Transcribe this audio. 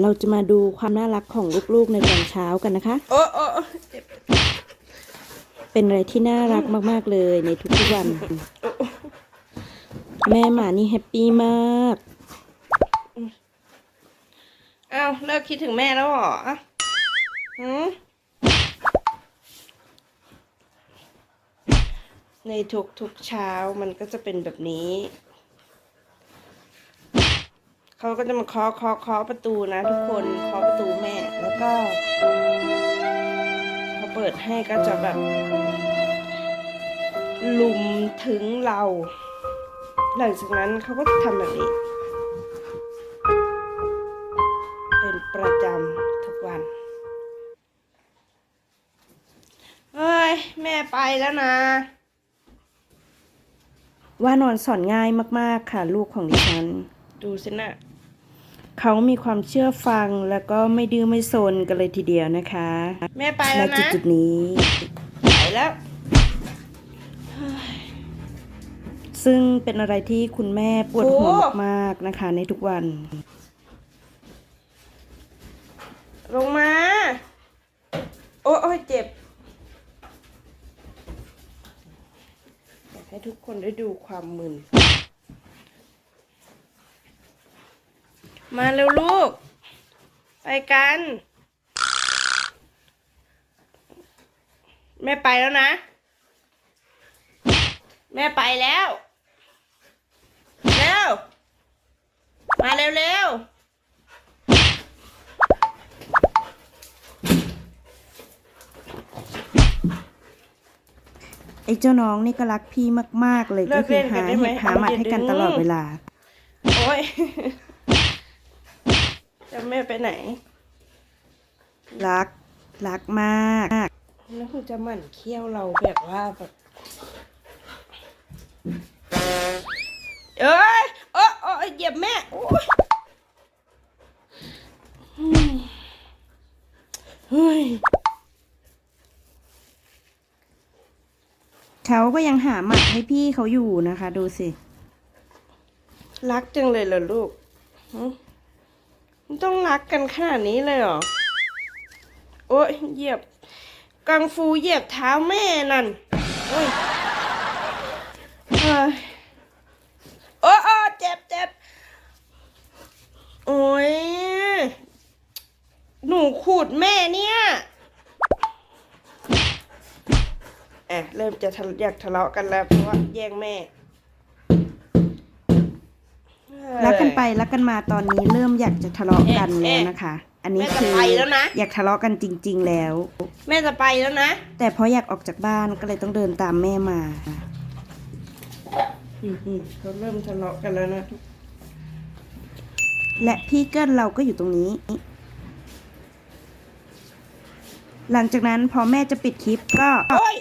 เราจะมาดูความน่ารักของลูกๆในตอนเช้ากันนะคะ โอ้โอ้โอ้เจ็บเป็นอะไรที่น่ารักมากๆเลยในทุกๆวัน แม่หมานี่แฮปปี้มาก อ้าวเลิกคิดถึงแม่แล้วเหรอหืมในทุกทุกๆเช้ามันก็จะเป็นแบบนี้ เขาก็จะมาเคาะเคาะเคาะประตูนะ ทุกคนเคาะประตูแม่แล้วก็พอเปิดให้ก็จะแบบ ลุมถึงเรา หลังจากนั้นเขาก็จะทำแบบนี้ เป็นประจำทุกวันเฮ้ย แม่ไปแล้วนะ ว่านอนสอนง่ายมาก ๆ ค่ะ ลูกของดิฉัน ดูสินะ เขามีความเชื่อฟังแล้วก็ไม่ดื้อไม่ซนกันเลยทีเดียวนะคะ แม่ไปณแล้วจุดนะจุดๆนี้ ไปแล้ว ซึ่งเป็นอะไรที่คุณแม่ปวดหัวโอ้มากๆนะคะ ในทุกวัน ลงมาโอ้โอ้ยเจ็บ อยากให้ทุกคนได้ดูความมึน มาเร็วลูก ไปกัน แม่ไปแล้วนะ แม่ไปแล้ว เร็ว มาเร็วเร็วๆไอ้เจ้าน้องนี่ก็รักพี่มาก ๆ เลยเลิก็กคืเล่อนกัหานได้ไหมเห็บหาหมัดเอามาให้กันดึงตลอดเวลา โอ้ยจะแม่ไปไหน รัก รักมาก แล้วคุณจะหมั่นเคี้ยวเราแบบว่าแบบเอ้ยโอ้โอ้ยเหยียบแม่โอ้ยอืมเฮ้ยเขาก็ยังหาหมัดให้พี่เขาอยู่นะคะ ดูสิ รักจังเลยเหรอลูกหึมัน ต้องรักกันขนาดนี้เลยเหรอ โอ้ยเหยียบ กังฟูเหยียบเท้าแม่นั่น โอ้ยโอ้โอ้เจ็บเจ็บโอ้ย หนูขูดแม่เนี่ยแอะเริ่มจะอยากทะเลาะกันแล้วเพราะว่าแย่งแม่ รักกันไปรักกันมาตอนนี้เริ่มอยากจะทะเลาะกันแล้วนะคะ อันนี้แม่จะคือไปแล้วนะอยากทะเลาะกันจริง ๆ แล้ว แม่จะไปแล้วนะ แต่เพราะอยากออกจากบ้านก็เลยต้องเดินตามแม่มาอืมเขาเริ่มทะเลาะกันแล้วนะ และพี่เกิ้ลเราก็อยู่ตรงนี้ หลังจากนั้นพอแม่จะปิดคลิปก็โอ้ย